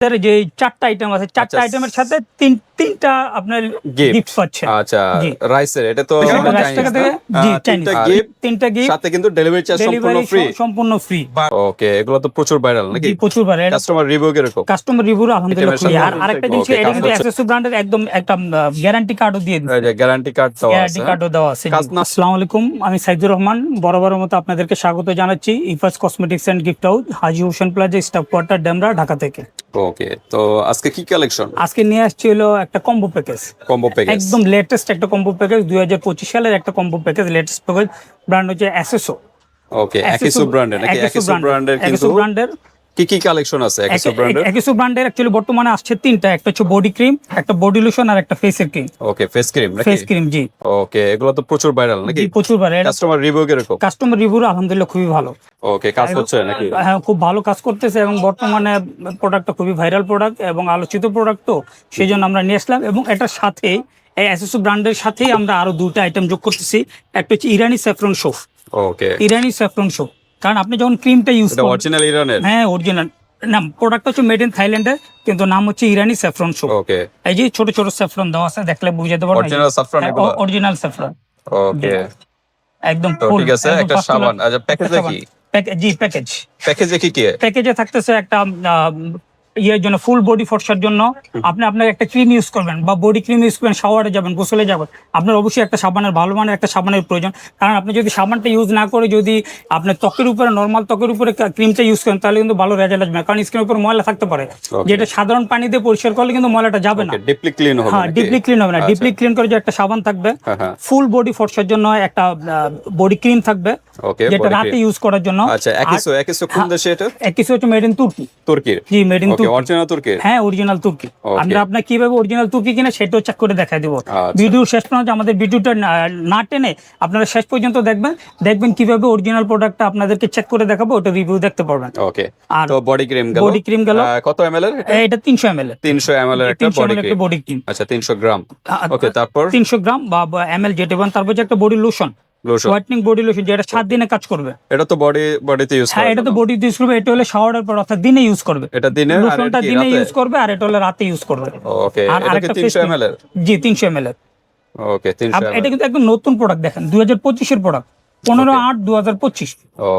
যে চারটা আইটেম আছে চারটা আচ্ছা। আইটেমের সাথে তিন তিনটা আপনার গিফট পাচ্ছেন। আচ্ছা রাইসের এটা তো তিনটা gift, তিনটা গিফট সাথে কিন্তু ডেলিভারি চার্জ সম্পূর্ণ ফ্রি সম্পূর্ণ ফ্রি ওকে এগুলো তো প্রচুর ভাইরাল নাকি? প্রচুর বার কাস্টমার রিভিউ কাস্টমার রিভিউ আলহামদুলিল্লাহ খুবই। আর আরেকটা জিনিস এটা কিন্তু এসএসসি ব্র্যান্ডের একদম একটা গ্যারান্টি কার্ডও দিয়ে দিচ্ছে। গ্যারান্টি কার্ড তো গ্যারান্টি আছে কার্ডও দেওয়া আছে। আসসালামু আলাইকুম আমি সাইদুর রহমান। বরাবরের মতো আপনাদেরকে স্বাগত জানাচ্ছি Ifas cosmetics and gift house Haji Hossain plaza staff quarter Demra Dhaka থেকে। ওকে তো আজকে কি কালেকশন আজকে নিয়ে আসছি হলো একটা কম্বো প্যাকেজ কম্বো প্যাকেজ একদম লেটেস্ট একটা কম্বো প্যাকেজ দুই হাজার পঁচিশ সালের একটা combo package latest package brand হচ্ছে অ্যাসেসো ওকে এসএসও ব্র্যান্ডের নাকি এসএসও ব্র্যান্ডের কিন্তু ব্র্যান্ডের কি কি কালেকশন আছে? একিসু ব্র্যান্ডের একিসু ব্র্যান্ডের অ্যাকচুয়ালি বর্তমানে আসছে তিনটা একটা হচ্ছে বডি ক্রিম একটা বডি লোশন আর একটা ফেসের ক্রিম ওকে ফেস ক্রিম নাকি? ফেস ক্রিম জি। ওকে এগুলো তো প্রচুর ভাইরাল নাকি? প্রচুর বার কাস্টমার রিভিউ কীরকম কাস্টমার রিভিউ আলহামদুলিল্লাহ খুবই ভালো। ওকে কাজ হচ্ছে নাকি? হ্যাঁ খুব ভালো কাজ করতেছে এবং বর্তমানে প্রোডাক্টটা খুবই ভাইরাল প্রোডাক্ট এবং আলোচিত প্রোডাক্ট তো সেই জন্য আমরা নিয়ে আসলাম এবং এটার সাথে এই অ্যাসেসু ব্র্যান্ডের সাথেই আমরা আরও দুটো আইটেম যোগ করতেছি। একটা হচ্ছে ইরানি স্যাফরন শো ওকে ইরানি স্যাফরন শো কারণ আপনি যখন ক্রিমটা ইউজ করেন অরিজিনাল ইরানের হ্যাঁ অরিজিনাল না প্রোডাক্ট হচ্ছে মেড ইন থাইল্যান্ডের কিন্তু নাম হচ্ছে ইরানি স্যাফরন শো ওকে এই যে ছোট ছোট স্যাফরন দেওয়া আছে দেখলে বুঝে পারবেন অরিজিনাল স্যাফরন এগুলো? অরিজিনাল স্যাফরন ওকে একদম ঠিক আছে একটা সাবান। আচ্ছা প্যাকেজে কি? প্যাকেজ জি প্যাকেজ প্যাকেজে কি কি? প্যাকেজে থাকতেছে একটা ইয়ের জন্য ফুল বডি ফর্সার জন্য আপনি আপনার একটা ক্রিম ইউজ করবেন বা বডি ক্রিম ইউজ করবেন শাওয়ারে যাবেন গোসলে যাবেন। আপনার অবশ্যই একটা সাবানের ভালো মানের একটা সাবানের প্রয়োজন। কারণ আপনি যদি সাবানটা ইউজ না করে যদি আপনার ত্বকের উপরে নর্মাল ত্বকের উপরে ক্রিমটা ইউজ করেন তাহলে কিন্তু ভালো রেজাল্ট আসবে না। কারণ স্কিনের উপর ময়লা থাকতে পারে। যেটা সাধারণ পানি দিয়ে পরিষ্কার করলে কিন্তু ময়লাটা যাবে না। ডিপলি ক্লিন হবে হ্যাঁ ডিপলি ক্লিন হবে না। আচ্ছা। ডিপলি ক্লিন করে যে একটা সাবান থাকবে হ্যাঁ, হ্যাঁ। ফুল বডি ফর্সার জন্য একটা বডি ক্রিম থাকবে যেটা রাতে ইউজ করার জন্য। আচ্ছা একিসো একিসো কোন দেশে এটা? এক কিছু হচ্ছে মেড ইন তুর্কি তুর্কির জি মেড ইন তুর্কি। হ্যাঁ অরিজিনাল তুর্কি। আমরা আপনার কীভাবে অরিজিনাল তুর্কি কিনা সেটাও চেক করে দেখাই দেবো। আচ্ছা। ভিডিও শেষ পর্যন্ত আমাদের ভিডিওটা না- টেনে আপনারা শেষ পর্যন্ত দেখবেন। দেখবেন কীভাবে অরিজিনাল প্রোডাক্টটা আপনাদেরকে চেক করে দেখাবো ওটা রিভিউ দেখতে পারবেন। ওকে আর তো বডি ক্রিম গেল? cream গেল। কত এমএল এর এটা? তিনশো এম এল 300 এমএল এর একটা তিনশো বডি ক্রিম বডি ক্রিম আচ্ছা 300 গ্রাম। ওকে তারপর? তিনশো গ্রাম বা এম এল যেটা বলেন, তারপর হচ্ছে একটা body lotion whitening body lotion যেটা সাত দিনে কাজ করবে। এটা তো বডি বডিতে ইউজ হ্যাঁ এটা তো বডি ইউজ করবে এটা হলে শাওয়ারের পর অর্থাৎ দিনে ইউজ করবে। এটা দিনে লোশনটা দিনে ইউজ করবে আর এটা হলে রাতে ইউজ করবে। ওকে আর এটা কি আরেকটা 300 এমএল এর জি তিনশো এম এল এর ওকে 300 আপ- এটা কিন্তু একদম নতুন প্রোডাক্ট দেখেন দুই হাজার পঁচিশের প্রোডাক্ট পনেরো আট দু হাজার পঁচিশ।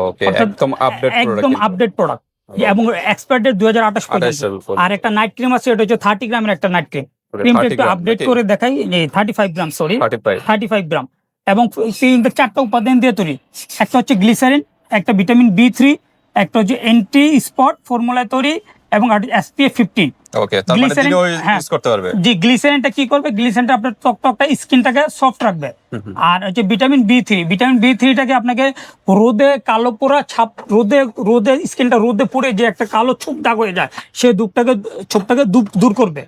ওকে একদম আপডেট একদম আপডেট প্রোডাক্ট এবং এক্সপায়ার ডেট দুই হাজার আঠাশ আঠাশ সাল পর্যন্ত। আর একটা নাইট ক্রিম আছে এটা হচ্ছে থার্টি গ্রামের একটা নাইট ক্রিম ক্রিমটা একটু আপডেট করে দেখাই thirty five gram sorry 35 thirty five gram এবং চারটা উপাদান দিয়ে তৈরি। একটা হচ্ছে গ্লিসারিন একটা ভিটামিন বি থ্রি একটা হচ্ছে এন্টি স্পট ফর্মুলা তৈরি এবং এসপিএফ জি গ্লিসারিনটা কি করবে? গ্লিসারিনটা আপনার স্কিনটাকে সফট রাখবে। আর হচ্ছে vitamin B three vitamin B থ্রিটাকে আপনাকে রোদে কালো পোড়া ছাপ রোদে রোদে স্কিনটা রোদে পুড়ে যে একটা কালো ছোপ দাগ হয়ে যায় সেই দুপটাকে ছোপটাকে দূর- দূর করবে।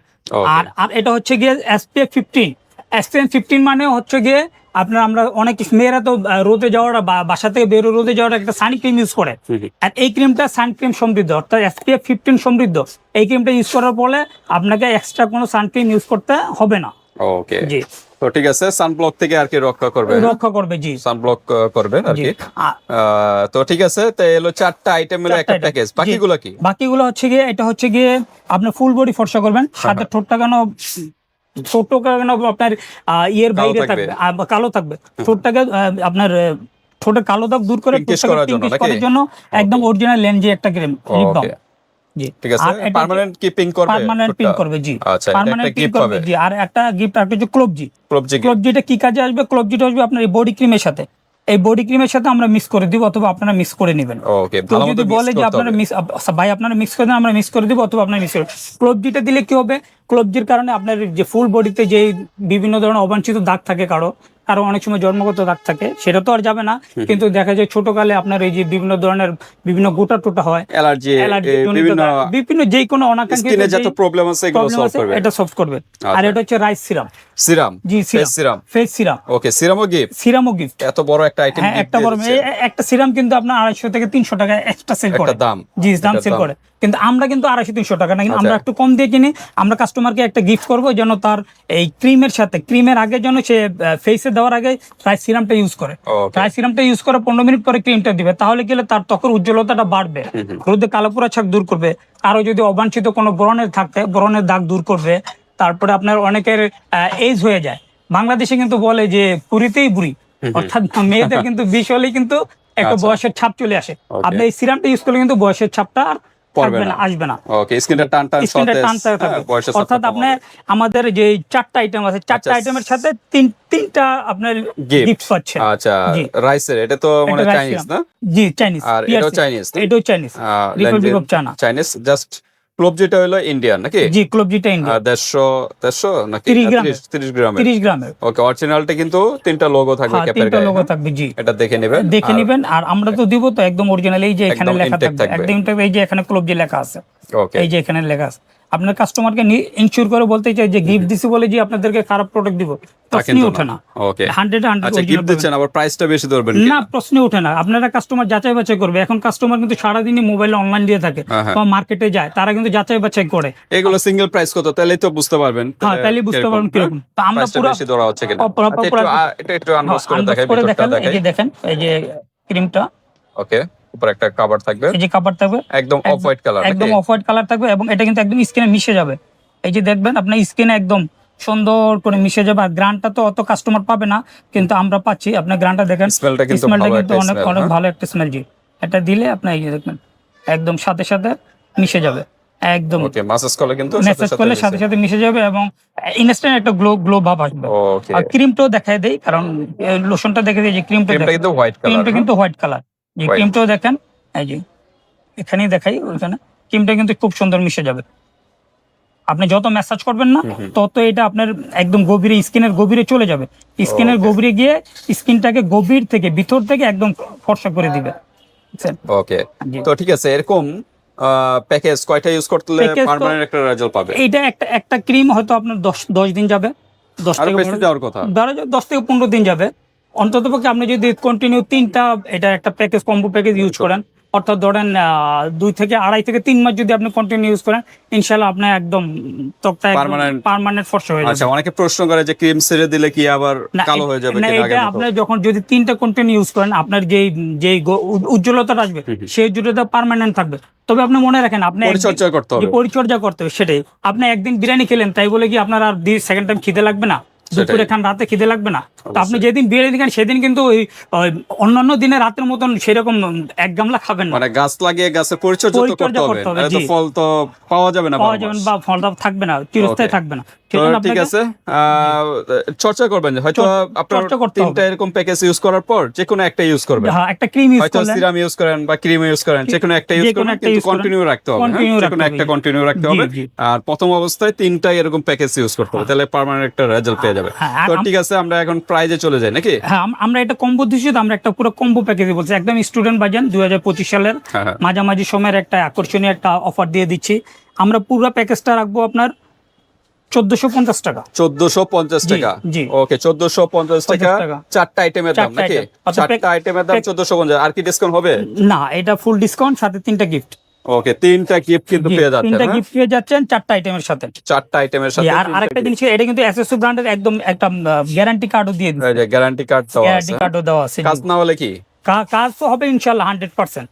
আর আর এটা হচ্ছে গিয়ে এসপিএফ ফিফটিন এসপিএফ ফিফটিন মানে হচ্ছে গিয়ে আপনার আমরা অনেক মেয়েরা তো রোদে যাওয়াটা বা- বাসা থেকে বেরো রোদে যাওয়াটা একটা সানি ক্রিম ইউজ করে। আর এই ক্রিমটা সানক্রিম সমৃদ্ধ অর্থাৎ এসপিএফ ফিফটিন সমৃদ্ধ। এই ক্রিমটা ইউজ করার ফলে আপনাকে এক্সট্রা কোনো সানক্রিম ইউজ করতে হবে না। ওকে জি। তো ঠিক আছে সানব্লক থেকে আর কি রক্ষা করবে রক্ষা করবে জি। সানব্লক করবে আর কি? তো ঠিক আছে তো এলো চারটা আইটেম মিলে একটা প্যাকেজ বাকিগুলো কি? বাকিগুলো হচ্ছে গিয়ে এটা হচ্ছে গিয়ে আপনার ফুল বডি ফর্সা করবেন। হ্যাঁ, সাথে ঠোঁটটা কেন ঠোঁটটা কেন আপনার ইয়ের বাইরে থাকবে। কালো থাকবে। ঠোঁটটাকে আপনার ছোট কালো দাগ দূর করে করার জন্য একদম অরিজিনাল লেন্সে একটা ক্রিম ঠিক আছে। আর পার্মানেন্ট কি পিং করবে পার্মানেন্ট ঠোঁটটা? করবে জি। আচ্ছা পার্মানেন্ট গিফট করবে জি। আর একটা গিফট একটা হচ্ছে ক্লোবজি ক্লবজি ক্লোবজিটা কি কাজে আসবে? ক্লোবজিটা আসবে আপনার বডি ক্রিমের সাথে। এই বডি ক্রিমের সাথে আমরা মিক্স করে দিব অথবা আপনারা মিক্স করে নেবেন। ওকে ভালো যদি বলে যে আপনারা মিক্স ভাই আপনারা মিক্স করে দেন আমরা মিক্স করে দিব অথবা আপনারা মিক্স করে ক্লোবজিটা দিলে কি হবে? ক্লোবজির কারণে আপনার যে ফুল বডিতে যে বিভিন্ন ধরনের অবাঞ্ছিত দাগ থাকে কারও কারও অনেক সময় জন্মগত দাগ থাকে সেটা তো আর যাবে না। কিন্তু দেখা যায় ছোটকালে আপনার এই যে বিভিন্ন ধরনের বিভিন্ন গোটা টোটা হয় অ্যালার্জি বিভিন্ন যে কোনো অনাকাঙ্ক্ষিত প্রবলেম আছে এগুলো সলভ করবে। এটা সলভ করবে। আর আচ্ছা। এটা হচ্ছে রাইস সিরাম সিরাম জি সিরাম ফেস সিরাম ওকে সিরামও গিফট সিরামও গিফট এত বড় একটা আইটেম হ্যাঁ একটা বড় একটা সিরাম কিন্তু আপনার আড়াইশো থেকে তিনশো টাকা এক্সট্রা সেল করে। দাম। জি দাম সেল করে। কিন্তু আমরা কিন্তু আড়াইশো তিনশো টাকা না কিন্তু আচ্ছা। আমরা একটু কম দিয়ে কিনি। আমরা কাস্টমারকে একটা গিফট করব যেন তার এই ক্রিমের সাথে ক্রিমের আগে যেন সে ফেসে দেওয়ার আগে প্রায় সিরামটা ইউজ করে। প্রায় সিরামটা ইউজ করে পনেরো মিনিট পরে ক্রিমটা দিবে তাহলে গেলে তার ত্বকের উজ্জ্বলতাটা বাড়বে। রোদে কালোপুরা ছাক দূর করবে। আরও যদি অবাঞ্ছিত কোনো ব্রণের থাকতে ব্রণের দাগ দূর করবে তারপরে আপনার অনেকের এজ হয়ে যায়। বাংলাদেশে কিন্তু বলে যে পুরীতেই বুড়ি। অর্থাৎ মেয়েদের কিন্তু বিষ হলেই কিন্তু একটা আচ্ছা। বয়সের ছাপ চলে আসে। আপনি এই সিরামটা ইউজ করলে কিন্তু বয়সের ছাপটা আর পড়বে না। না আসবে না। ওকে স্কিনটা টান টান স্কিনটা সতেজ, হ্যাঁ, থাকবে। অর্থাৎ আপনি আমাদের যে চারটা আইটেম আছে চারটা আচ্ছা। আইটেমের সাথে তিন তিনটা আপনার গিফট পাচ্ছেন আচ্ছা রাইসের এটা তো মানে চাইনিজ। না? জি চাইনিজ আর এটাও চাইনিজ এটাও Chinese Republic of China Chinese just clove যেটা হলো ইন্ডিয়ান নাকি? জি ক্লোব যেটা ইন্ডিয়ান দেড়শো দেড়শো নাকি? 30 গ্রাম তিরিশ গ্রামের। তিরিশ গ্রামের। ওকে অরিজিনালটা কিন্তু তিনটা লোগো থাকবে ক্যাপের তিনটা লোগো হ্যাঁ? থাকবে জি। এটা দেখে নেবেন। দেখে নেবেন আর আমরা তো দিব তো একদম অরিজিনাল এই যে এখানে লেখা থাকবে। একদম এই যে এখানে ক্লোব যে লেখা আছে ওকে এই যে এখানে লেখা আছে। আপনার কাস্টমারকে ইনশিওর করে বলতে চাই যে গিফট দিছি বলে যে আপনাদেরকে খারাপ প্রোডাক্ট দিব প্রশ্নই ওঠে না। ওকে হান্ড্রেড হান্ড্রেড আচ্ছা গিফট দিচ্ছেন আবার প্রাইসটা বেশি ধরবেন না প্রশ্নই ওঠে না। আপনারা কাস্টমার যাচাই বাছাই করবে। এখন কাস্টমার কিন্তু সারাদিনই মোবাইলে অনলাইন দিয়ে থাকে হ্যাঁ, হ্যাঁ। বা মার্কেটে যায় তারা কিন্তু যাচাই বাছাই করে। এগুলো সিঙ্গেল প্রাইস কত? তাহলেই তো বুঝতে পারবেন। হ্যাঁ তাহলে বুঝতে পারবেন কীরকম। তো আমরা পুরো বেশি ধরা হচ্ছে কিনা? আচ্ছা, এটা একটু আনবক্স করে দেখাই করে ভিতরটা দেখান এই যে দেখেন এই যে ক্রিমটা ওকে উপরে একটা কভার থাকবে। এই যে কাপড় থাকবে একদম অফ হোয়াইট কালার একদম অফ হোয়াইট কালার থাকবে এবং এটা কিন্তু একদম স্কিনে মিশে যাবে। এই যে দেখবেন আপনার স্কিনে একদম সুন্দর করে মিশে যাবে আর গ্রানটা তো অত কাস্টমার পাবে না কিন্তু আমরা পাচ্ছি। আপনার গ্রানটা দেখেন স্মেলটা কিন্তু অনেক অনেক হ্যাঁ? ভালো একটা স্মেল জি। এটা দিলে আপনার এই যে দেখবেন একদম সাথে সাথে মিশে যাবে। একদম। ওকে মাসাজ করলে কিন্তু করলে সাথে সাথে মিশে যাবে এবং ইনস্ট্যান্ট একটা গ্লো গ্লো ভাব আসবে। আর ক্রিমটাও দেখায় দেই কারণ লোশনটা দেখে দিই যে ক্রিমটা ক্রিমটা কিন্তু হোয়াইট কালার ক্রিমটা কিন্তু হোয়াইট কালার যে ক্রিমটাও দেখেন এই যে এখানেই দেখাই ওইখানে। ক্রিমটা কিন্তু খুব সুন্দর মিশে যাবে। আপনি যত ম্যাসাজ করবেন না তত এটা আপনার একদম গভীরে স্কিনের গভীরে চলে যাবে। স্কিনের গভীরে গিয়ে স্কিনটাকে গভীর থেকে ভিতর থেকে একদম ফর্সা করে দিবে। ওকে তো ঠিক আছে এরকম প্যাকেজ কয়টা ইউজ করতে Package তো- একটা রেজাল্ট পাবে? এইটা একটা একটা ক্রিম হয়তো আপনার দশ দশ দিন যাবে দশ আরও থেকে বেশি পনেরো- যাওয়ার কথা? ধরো দশ থেকে পনেরো দিন যাবে। অন্তত পক্ষে আপনি যদি কন্টিনিউ তিনটা এটা একটা প্যাকেজ কম্বো প্যাকেজ ইউজ করেন অর্থাৎ ধরেন দুই থেকে আড়াই থেকে তিন মাস যদি আপনি কন্টিনিউ ইউজ করেন ইনশাল্লাহ আপনার একদম ত্বকটা পার্মানেন্ট ফর্সা হয়ে আচ্ছা যাবে অনেকে প্রশ্ন করে যে ক্রিম ছেড়ে দিলে কি আবার কালো হয়ে যাবে কিনা এটা আপনার যখন যদি তিনটা কন্টিনিউ ইউজ করেন আপনার যেই যেই উজ্জ্বলতা আসবে সেই উজ্জ্বলতা পার্মানেন্ট থাকবে। তবে আপনি মনে রাখেন আপনি পরিচর্যা করতে হবে। পরিচর্যা করতে হবে সেটাই। আপনি একদিন বিরিয়ানি খেলেন তাই বলে কি আপনার আর সেকেন্ড টাইম খিদে লাগবে না? দুপুরে খান রাতে খিদে লাগবে না। তো আপনি যেদিন বিয়ে দিন সেদিন কিন্তু ওই অন্যান্য দিনে রাতের মতন সেরকম এক গামলা খাবেন না। মানে গাছ লাগিয়ে গাছের পরিচর্যা করতে হবে। ফল তো পাওয়া যাবে না পাওয়া যাবে বা ফলটা থাকবে না চিরস্থায়ী থাকবে না। ঠিক আছে। চর্চা করবেন। হয়তো আপনার তিনটা এরকম প্যাকেজ ইউজ করার পর যে কোনো একটা ইউজ করবেন। হ্যাঁ, একটা ক্রিম ইউজ হয়তো সিরাম ইউজ করেন বা ক্রিম ইউজ করেন যে কোনো একটা ইউজ করবেন কিন্তু কন্টিনিউ রাখতে হবে হ্যাঁ? যে কোনো একটা কন্টিনিউ রাখতে হবে। আর প্রথম অবস্থায় তিনটা এরকম প্যাকেজ ইউজ করতে হবে তাহলে পার্মানেন্ট একটা রেজাল্ট পেয়ে যাবে। হ্যাঁ, তো ঠিক আছে আমরা এখন প্রাইজে চলে যাই নাকি? হ্যাঁ আমরা এটা কম্বো দিচ্ছি আমরা একটা পুরো কম্বো প্যাকেজ বলছি। একদম স্টুডেন্ট বাজান দুই হাজার পঁচিশ সালের হ্যাঁ হ্যাঁ। মাঝামাঝি সময়ের একটা আকর্ষণীয় একটা অফার দিয়ে দিচ্ছি। আমরা পুরো প্যাকেজটা রাখব আপনার চোদ্দশো পঞ্চাশ টাকা। চোদ্দশো পঞ্চাশ জি, টাকা? জি। ওকে চোদ্দশো পঞ্চাশ টাকা টাকা। চারটা আইটেমের দাম নাকি। চারটা আইটেমের দাম pack- চোদ্দশো পঞ্চাশ। আর কি ডিসকাউন্ট হবে? না এটা ফুল ডিসকাউন্ট সাথে তিনটা গিফট ওকে তিনটা গিফট কিন্তু পেয়ে যাচ্ছেন তিনটা হ্যাঁ? গিফট পেয়ে যাচ্ছেন চারটা আইটেমের সাথে। চারটা আইটেমের সাথে আর আরেকটা জিনিস এটা কিন্তু এসএসসি ব্র্যান্ডের একদম একটা গ্যারান্টি কার্ডও দিয়ে দিচ্ছে। গ্যারান্টি কার্ড দেওয়া গ্যারান্টি কার্ডও দেওয়া আছে কাজ না হলে কা- কাজ তো হবে ইনশাল্লাহ হান্ড্রেড পার্সেন্ট।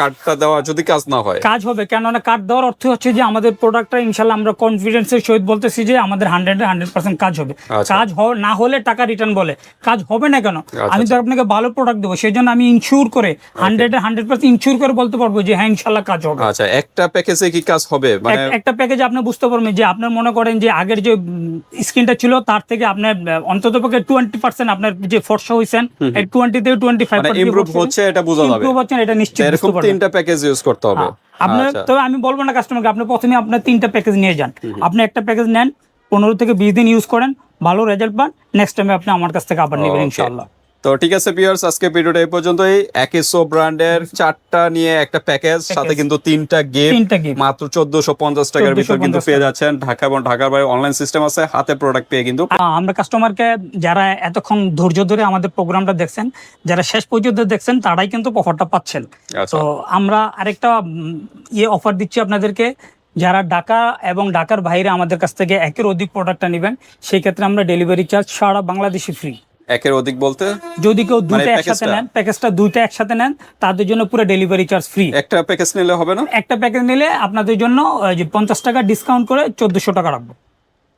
কার্ডটা দেওয়া যদি কাজ না হয়। কাজ হবে কেননা কার্ড দেওয়ার অর্থ হচ্ছে যে আমাদের প্রোডাক্টটা ইনশাল্লাহ আমরা কনফিডেন্সের সহিত বলতেছি যে আমাদের হান্ড্রেড হান্ড্রেড পার্সেন্ট কাজ হবে। আচ্ছা। কাজ না হলে টাকা রিটার্ন বলে। কাজ হবে না কেন? আমি তো আচ্ছা। আপনাকে ভালো প্রোডাক্ট দেবো সেই জন্য আমি ইনশিওর করে হান্ড্রেড হান্ড্রেড পার্সেন্ট ইনশিওর করে বলতে পারব যে হ্যাঁ ইনশাল্লাহ কাজ হবে। আচ্ছা একটা প্যাকেজে কি কাজ হবে? মানে একটা প্যাকেজে আপনি বুঝতে পারবেন যে আপনার মনে করেন যে আগের যে স্ক্রিনটা ছিল তার থেকে আপনার অন্তত পক্ষে টোয়েন্টি পার্সেন্ট আপনার যে ফর্সা হয়েছেন টোয়েন্টি থেকে টোয়েন্টি ফাইভ মানে ইমপ্রুভ হচ্ছে এটা বোঝা যাবে। ইমপ্রুভ হচ্ছে এটা নিশ্চিত এরকম তিনটা প্যাকেজ ইউজ করতে হবে। আপনার আচ্ছা। তবে আমি বলব না কাস্টমারকে আপনি প্রথমে আপনার তিনটা প্যাকেজ নিয়ে যান। আপনি একটা প্যাকেজ নেন পনেরো থেকে বিশ দিন ইউজ করেন ভালো রেজাল্ট পান নেক্সট টাইমে আপনি আমার কাছ থেকে আবার নেবেন ইনশাল্লাহ ইনশাআল্লাহ। তো ঠিক আছে পিয়ার্স আজকে ভিডিওটা এই পর্যন্তই। একেসো ব্র্যান্ডের চারটা নিয়ে একটা প্যাকেজ সাথে কিন্তু তিনটা গেম গিফট মাত্র চোদ্দশো পঞ্চাশ টাকার ভিতর কিন্তু পেয়ে যাচ্ছেন। ঢাকা এবং ঢাকার বাইরে অনলাইন সিস্টেম আছে হাতে প্রোডাক্ট পেয়ে কিন্তু আমরা কাস্টমারকে যারা এতক্ষণ ধৈর্য ধরে আমাদের প্রোগ্রামটা দেখছেন যারা শেষ পর্যন্ত দেখছেন তারাই কিন্তু অফারটা পাচ্ছেন। আচ্ছা। তো আমরা আরেকটা ইয়ে অফার দিচ্ছি আপনাদেরকে। যারা ঢাকা এবং ঢাকার বাইরে আমাদের কাছ থেকে একের অধিক প্রোডাক্টটা নেবেন সেই ক্ষেত্রে আমরা ডেলিভারি চার্জ সারা বাংলাদেশে ফ্রি একের অধিক বলতে? যদি কেউ মানে একসাথে নেন প্যাকেজটা দুইটা একসাথে নেন তাদের জন্য পুরো ডেলিভারি চার্জ ফ্রি একটা প্যাকেজ নিলে হবে না? একটা প্যাকেজ নিলে আপনাদের জন্য ওই যে পঞ্চাশ টাকা ডিসকাউন্ট করে চোদ্দশো টাকা রাখব।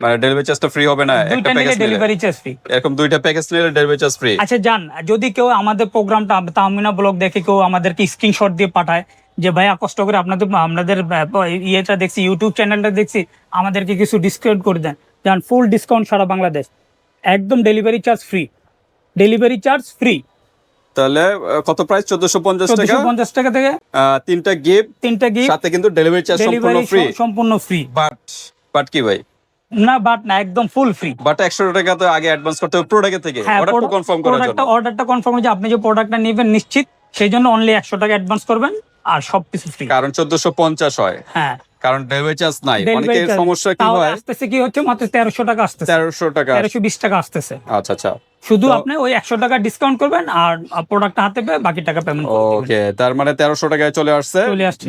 মানে ডেলিভারি চার্জটা ফ্রি হবে না একটা প্যাকেজ নিলে? ডেলিভারি চার্জ ফ্রি এরকম দুইটা প্যাকেজ নিলে ডেলিভারি চার্জ ফ্রি আচ্ছা যান যদি কেউ আমাদের প্রোগ্রামটা তামিনা ব্লগ দেখে কেউ আমাদেরকে স্ক্রিনশট দিয়ে পাঠায় যে ভাইয়া কষ্ট করে আপনাদের আপনাদের ইয়েটা দেখছি ইউটিউব চ্যানেলটা দেখছি আমাদেরকে কিছু ডিসকাউন্ট করে দেন। যান ফুল ডিসকাউন্ট সারা বাংলাদেশ। একদম delivery charge free delivery charge free তাহলে কত প্রাইস চোদ্দশো পঞ্চাশ টাকা? চোদ্দশো পঞ্চাশ টাকা থেকে তিনটা গিফট তিনটা গিফট সাথে কিন্তু ডেলিভারি চার্জ সম্পূর্ণ ফ্রি সম্পূর্ণ ফ্রি বাট বাট কি ভাই? না বাট না একদম ফুল ফ্রি বাট একশো টাকা তো আগে অ্যাডভান্স করতে হবে প্রোডাক্ট থেকে। হ্যাঁ অর্ডারটা কনফার্ম করার জন্য। প্রোডাক্টটা অর্ডারটা কনফার্ম যে আপনি যে প্রোডাক্টটা নেবেন নিশ্চিত সেই জন্য অনলি একশো টাকা অ্যাডভান্স করবেন আর সবকিছু ফ্রি কারণ চোদ্দশো পঞ্চাশ হয়। হ্যাঁ। কারণ ডেলিভারি চার্জ নাই। অনেকের সমস্যা কি হয়? আসতেছে কি হচ্ছে? মাত্র তেরোশো টাকা আসতেছে। তেরোশো টাকা তেরোশো বিশ টাকা আসতেছে। আচ্ছা আচ্ছা। শুধু আপনি ওই একশো টাকা ডিসকাউন্ট করবেন আর প্রোডাক্টটা হাতে পেয়ে বাকি টাকা পেমেন্ট ওকে তার মানে তেরোশো টাকায় চলে আসছে।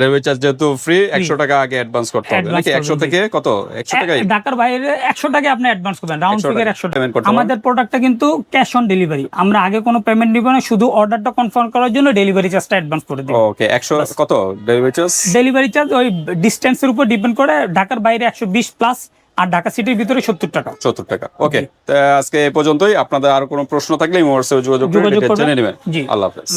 ডেলিভারি চার্জ যেহেতু ফ্রি একশো টাকা আগে অ্যাডভান্স করতে হবে। নাকি একশো থেকে কত? একশো টাকাই? ঢাকার বাইরে একশো টাকা আপনি অ্যাডভান্স করবেন রাউন্ড 100 ফিগার একশো payment করতে। আমাদের প্রোডাক্টটা কিন্তু ক্যাশ অন ডেলিভারি আমরা আগে কোনো পেমেন্ট নিব না শুধু অর্ডারটা কনফার্ম করার জন্য ডেলিভারি চার্জটা অ্যাডভান্স করে দিই ওকে একশো কত? ডেলিভারি চার্জ ডেলিভারি চার্জ ওই ডিস্টেন্সের উপর ডিপেন্ড করে ঢাকার বাইরে একশো বিশ প্লাস আর ঢাকা সিটির ভিতরে সত্তর টাকা। সত্তর টাকা। ওকে আজকে এ পর্যন্তই। আপনাদের আর কোনো প্রশ্ন থাকলে যোগাযোগ করে। জেনে নেবেন। আল্লাহ হাফেজ।